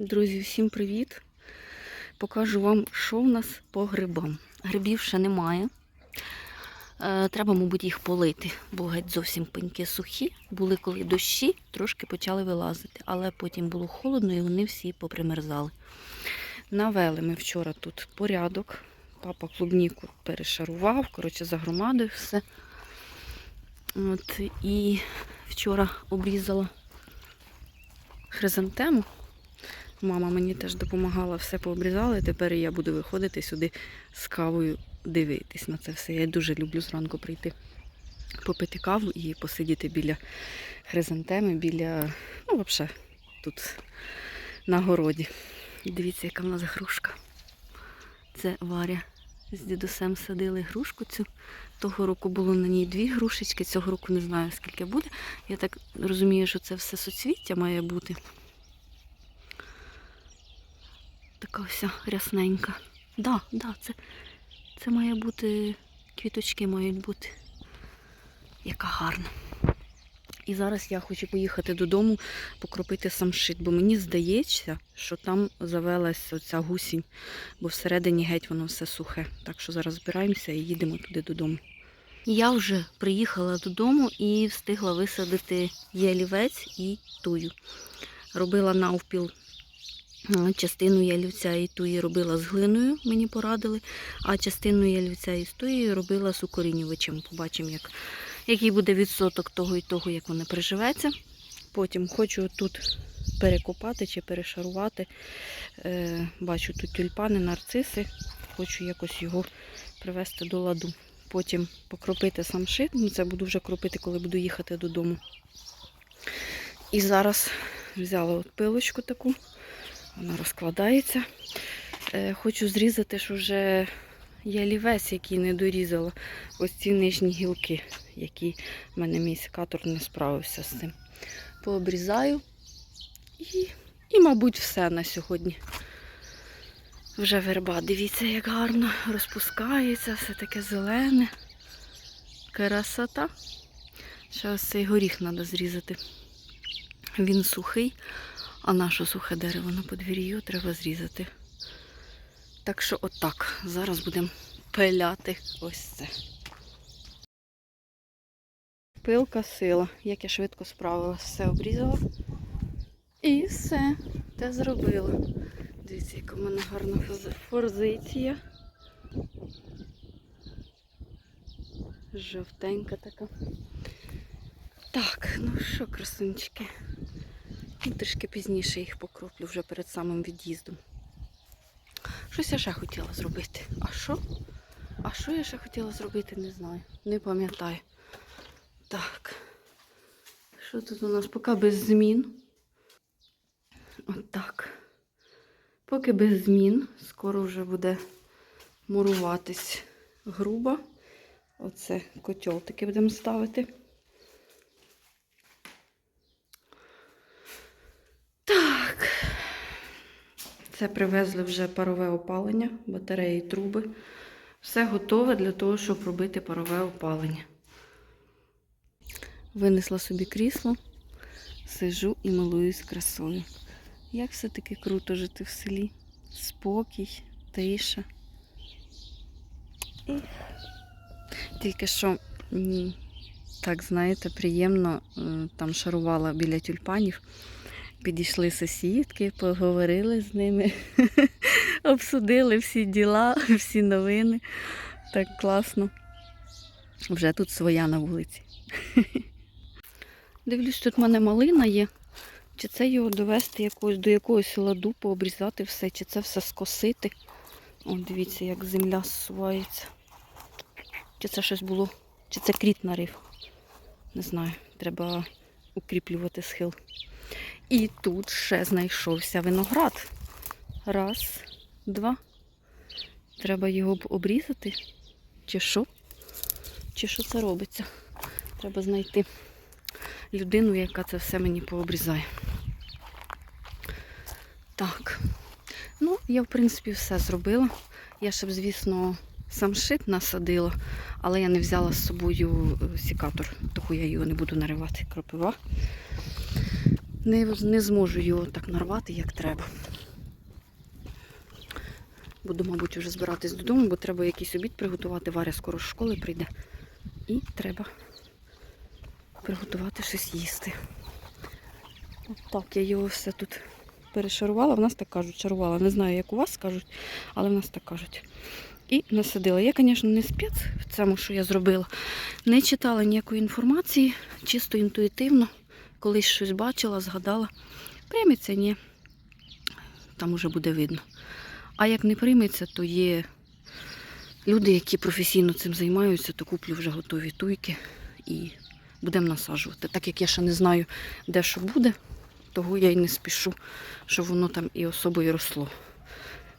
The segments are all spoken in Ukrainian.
Друзі, всім привіт! Покажу вам, що в нас по грибам. Грибів ще немає. Е, треба, мабуть, їх полити, бо геть зовсім пеньки сухі. Були коли дощі, трошки почали вилазити, але потім було холодно і вони всі попримерзали. Навели ми вчора тут порядок. Папа клубніку перешарував, коротше, загромадив все. От, і вчора обрізала хризантему. Мама мені теж допомагала, все пообрізала, і тепер я буду виходити сюди з кавою дивитись на це все. Я дуже люблю зранку прийти попити каву і посидіти біля хризантеми, біля, ну, взагалі, тут на городі. І дивіться, яка в нас грушка. Це Варя з дідусем садили грушку цю. Того року було на ній дві грушечки, цього року не знаю скільки буде. Я так розумію, що це все соцвіття має бути. Така вся рясненька. Да, да, це, це має бути, квіточки мають бути. Яка гарна. І зараз я хочу поїхати додому, покропити самшит, бо мені здається, що там завелась оця гусінь, бо всередині геть воно все сухе. Так що зараз збираємося і їдемо туди додому. Я вже приїхала додому і встигла висадити ялівець і тую. Робила навпіл частину ялівця і туї робила з глиною, мені порадили, а частину ялівця і туї робила з укорінювачем. Побачимо, як, який буде відсоток того і того, як воно приживеться. Потім хочу тут перекопати чи перешарувати. Е, бачу тут тюльпани, нарциси. Хочу якось його привести до ладу. Потім покропити сам шит. Ну, це буду вже кропити, коли буду їхати додому. І зараз взяла от пилочку таку, вона розкладається. Е, хочу зрізати, що вже ялівець, який не дорізала. Ось ці нижні гілки, які в мене мій секатор не справився з цим. Пообрізаю і, і, мабуть, все на сьогодні. Вже верба, дивіться, як гарно розпускається, все таке зелене. Красота. Ще ось цей горіх треба зрізати. Він сухий, а наше сухе дерево на подвір'ї треба зрізати. Так що отак. Зараз будемо пиляти ось це. Пилка сила. Як я швидко справилася, все обрізала. І все, те зробила. Дивіться, яка в мене гарна форзиція. Жовтенька така. Так, ну що, красунчики. Ну, Трішки пізніше їх покроплю вже перед самим від'їздом. Щось я ще хотіла зробити. А що? А що я ще хотіла зробити, не знаю. Не пам'ятаю. Так. Що тут у нас поки без змін? Отак. Поки без змін. Скоро вже буде муруватись грубо. Оце котел таки будемо ставити. Так. Це привезли вже парове опалення, батареї, труби. Все готове для того, щоб робити парове опалення. Винесла собі крісло, сижу і милуюсь красою. Як все-таки круто жити в селі. Спокій, тиша. І... Тільки що, так знаєте, приємно е, там шарувала біля тюльпанів. Підійшли сусідки, поговорили з ними, обсудили всі діла, всі новини. Так класно. Вже тут своя на вулиці. Дивлюсь, тут в мене малина є. Чи це його довести якогось, до якогось ладу, пообрізати все, чи це все скосити. О, дивіться, як земля зсувається. Чи це щось було, чи це кріт нарив. Не знаю, треба укріплювати схил. І тут ще знайшовся виноград. Раз, два. Треба його б обрізати. Чи що? Чи що це робиться? Треба знайти людину, яка це все мені пообрізає. Так. Ну, я, в принципі, все зробила. Я ще б, звісно, сам шит насадила, але я не взяла з собою е, сікатор, тому я його не буду наривати. Кропива. Не, не зможу його так нарвати, як треба. Буду, мабуть, вже збиратись додому, бо треба якийсь обід приготувати. Варя скоро з школи прийде. І треба приготувати щось їсти. От так, я його все тут перешарувала. В нас так кажуть, шарувала. Не знаю, як у вас кажуть, але в нас так кажуть. І насадила. Я, звісно, не спец в цьому, що я зробила. Не читала ніякої інформації, чисто інтуїтивно. Колись щось бачила, згадала. Прийметься, ні. Там уже буде видно. А як не прийметься, то є люди, які професійно цим займаються, то куплю вже готові туйки і будемо насаджувати. Так як я ще не знаю, де що буде, того я й не спішу, щоб воно там і особою росло.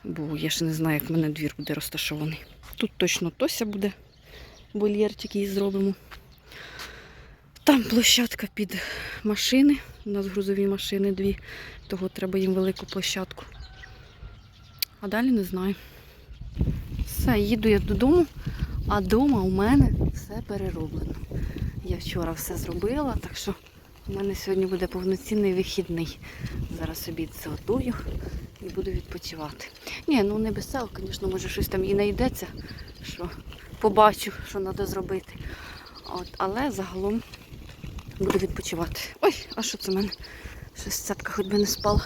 Бо я ще не знаю, як в мене двір буде розташований. Тут точно Тося буде, вольєрчик її зробимо. Там площадка під машини. У нас грузові машини дві, того треба їм велику площадку. А далі не знаю. Все, їду я додому, а вдома у мене все перероблено. Я вчора все зробила, так що у мене сьогодні буде повноцінний вихідний. Зараз обід зготую і буду відпочивати. Ні, ну не без цього, звісно, може щось там і знайдеться, що побачу, що треба зробити. От, але загалом буду відпочивати. Ой, а що це в мене? Щось цятка хоч би не спала.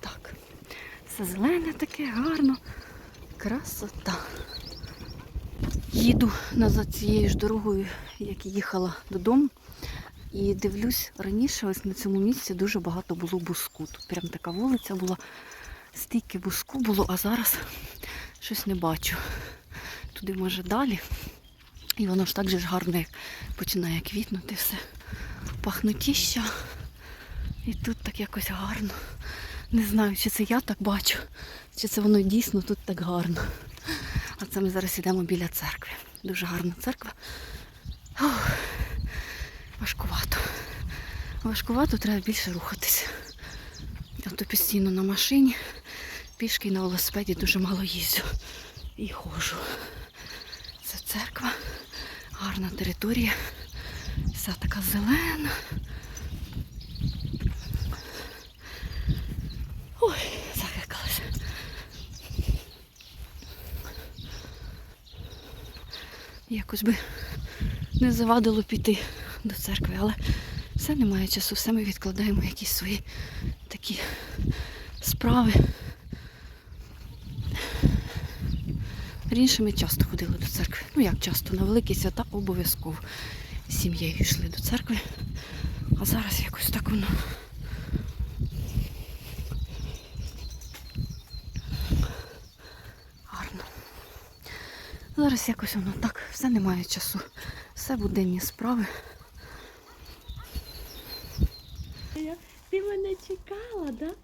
Так. Все зелене таке, гарно. Красота. Їду назад цією ж дорогою, як їхала додому. І дивлюсь, раніше ось на цьому місці дуже багато було буску. Тут прям така вулиця була, стільки буску було, а зараз щось не бачу. Туди може далі. І воно ж так же ж гарно як починає квітнути все. Пахнутіща. І тут так якось гарно. Не знаю, чи це я так бачу, чи це воно дійсно тут так гарно. А це ми зараз йдемо біля церкви. Дуже гарна церква. Ух, важкувато. Важкувато, треба більше рухатися. Я то постійно на машині, пішки на велосипеді дуже мало їздю. І ходжу. Це церква, гарна територія. Вся така зелена. Ой, захекалася. Якось би не завадило піти до церкви, але все немає часу, все ми відкладаємо якісь свої такі справи. Раніше ми часто ходили до церкви. Ну як часто, на великі свята обов'язково з сім'єю йшли до церкви. А зараз якось так воно. Гарно. Зараз якось воно так, все немає часу. Все буденні справи. Ти мене чекала, да?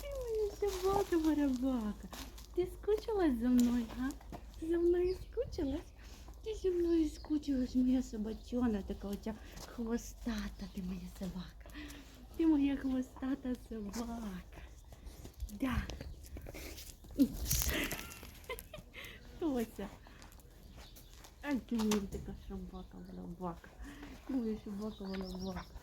Ти моя собака барабака. Скучилась за мною, а? За мною скучилась? Ти зі мною скучилась, моя собачона, така оця хвостата, ти моя собака. Ти моя хвостата собака. Да. Тося. А ти моя така собака, барабака. Моя собака, барабака.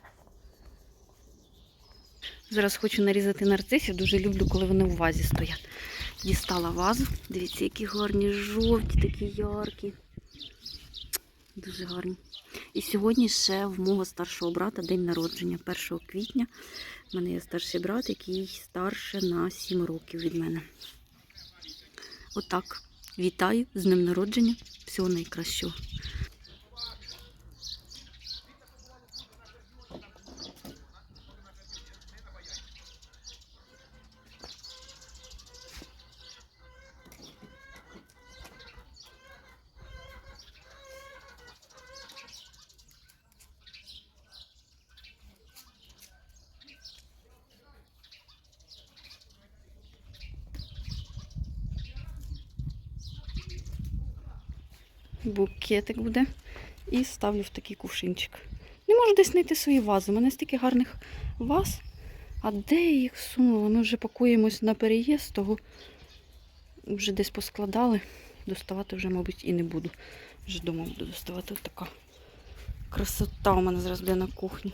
Зараз хочу нарізати нарцисів. Дуже люблю, коли вони у вазі стоять. Дістала вазу. Дивіться, які гарні жовті, такі яркі. Дуже гарні. І сьогодні ще в мого старшого брата день народження, 1 квітня. У мене є старший брат, який старше на 7 років від мене. Отак. Вітаю з днем народження. Всього найкращого. Букетик буде. І ставлю в такий кувшинчик. Не можу десь знайти свої вази. У мене стільки гарних ваз. А де я їх сунула? Ми вже пакуємось на переїзд, того вже десь поскладали. Доставати вже, мабуть, і не буду. Вже вдома буду доставати Ось така Красота у мене зараз буде на кухні.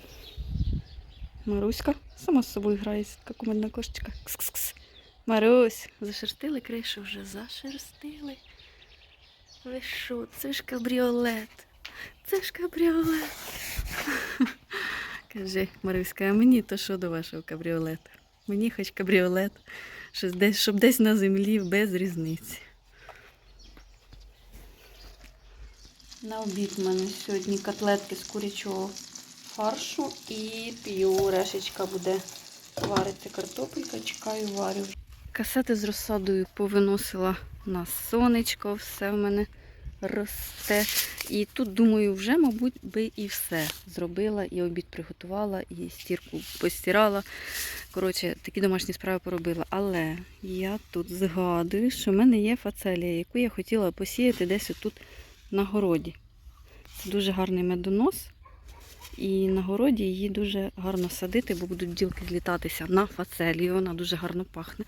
Маруська сама з собою грається, у мене кошечка. Кс-кс-кс. Марусь, зашерстили кришу вже, зашерстили. Ви що, це ж кабріолет. Це ж кабріолет. Каже, Маруська, а мені то що до вашого кабріолета? Мені хоч кабріолет, щось десь, щоб десь на землі без різниці. На обід в мене сьогодні котлетки з курячого фаршу і пюрешечка буде варити картопелька, чекаю, варю. Касети з розсадою повиносила на сонечко, все в мене росте. І тут, думаю, вже, мабуть, би і все зробила, і обід приготувала, і стірку постирала. Коротше, такі домашні справи поробила. Але я тут згадую, що в мене є фацелія, яку я хотіла посіяти десь отут на городі. Це дуже гарний медонос. І на городі її дуже гарно садити, бо будуть бджілки злітатися на фацелію, вона дуже гарно пахне.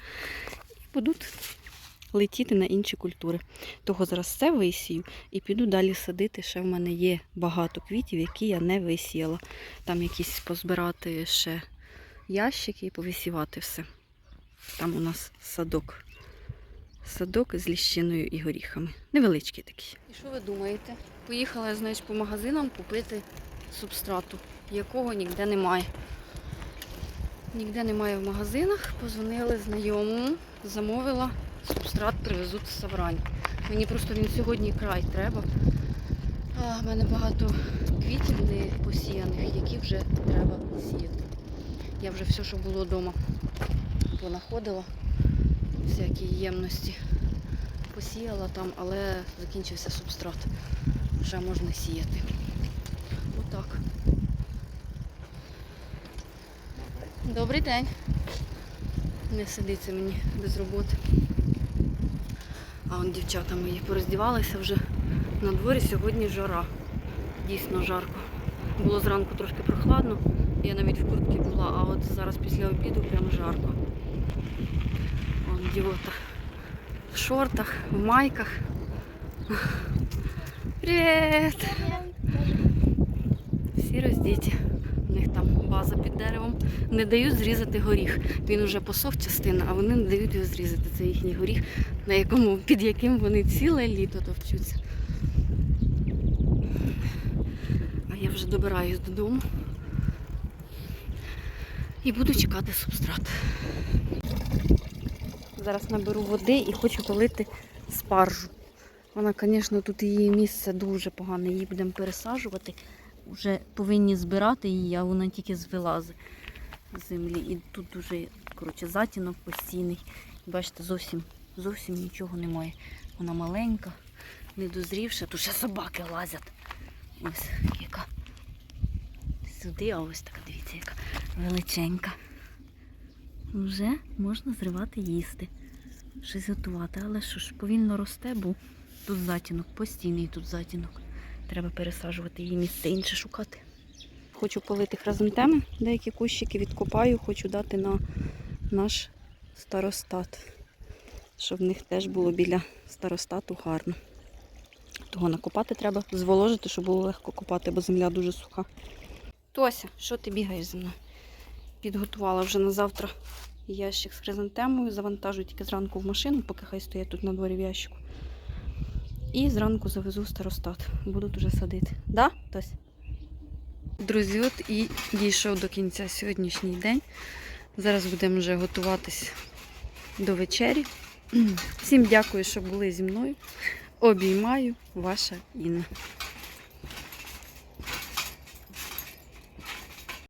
І будуть летіти на інші культури. Того зараз це висію і піду далі садити. Ще в мене є багато квітів, які я не висіяла. Там якісь позбирати ще ящики і повисівати все. Там у нас садок. Садок з ліщиною і горіхами. Невеличкий такий. І що ви думаєте? Поїхала я, знаєш, по магазинам купити субстрату, якого ніде немає. Ніде немає в магазинах. Позвонили знайомому, замовила, субстрат привезуть з Саврань. Мені просто він сьогодні край треба. А, в мене багато квітів не посіяних, які вже треба сіяти. Я вже все, що було вдома, понаходила, всякі ємності. Посіяла там, але закінчився субстрат. Вже можна сіяти. Отак. Добрий день. Не сидиться мені без роботи. А он дівчата мої пороздівалися вже. На дворі сьогодні жара. Дійсно жарко. Було зранку трошки прохладно. Я навіть в куртці була, а от зараз після обіду прям жарко. Вон дівота в шортах, в майках. Привіт! Всі роздіті. У них там база під деревом. Не дають зрізати горіх. Він уже посох частина, а вони не дають його зрізати. Це їхній горіх, на якому, під яким вони ціле літо товчуться. А я вже добираюсь додому. І буду чекати субстрат. Зараз наберу води і хочу полити спаржу. Вона, звісно, тут її місце дуже погане. Її будемо пересаджувати. Вже повинні збирати її, а вона тільки звилазить з землі. І тут дуже коротше, затінок постійний. Бачите, зовсім, зовсім нічого немає. Вона маленька, недозрівша. Тут ще собаки лазять. Ось яка. Сюди, а ось така, дивіться, яка величенька. Вже можна зривати їсти. Щось готувати. Але що ж, повільно росте, бо тут затінок, постійний тут затінок. Треба пересаджувати її місце інше шукати. Хочу полити хризантеми, деякі кущики відкопаю, хочу дати на наш старостат, щоб в них теж було біля старостату гарно. Того накопати треба, зволожити, щоб було легко копати, бо земля дуже суха. Тося, що ти бігаєш зі мною? Підготувала вже на завтра ящик з хризантемою, завантажую тільки зранку в машину, поки хай стоять тут на дворі в ящику. І зранку завезу в старостат. Будуть уже садити. Да, Тось? Друзі, от і дійшов до кінця сьогоднішній день. Зараз будемо вже готуватись до вечері. Всім дякую, що були зі мною. Обіймаю, ваша Інна.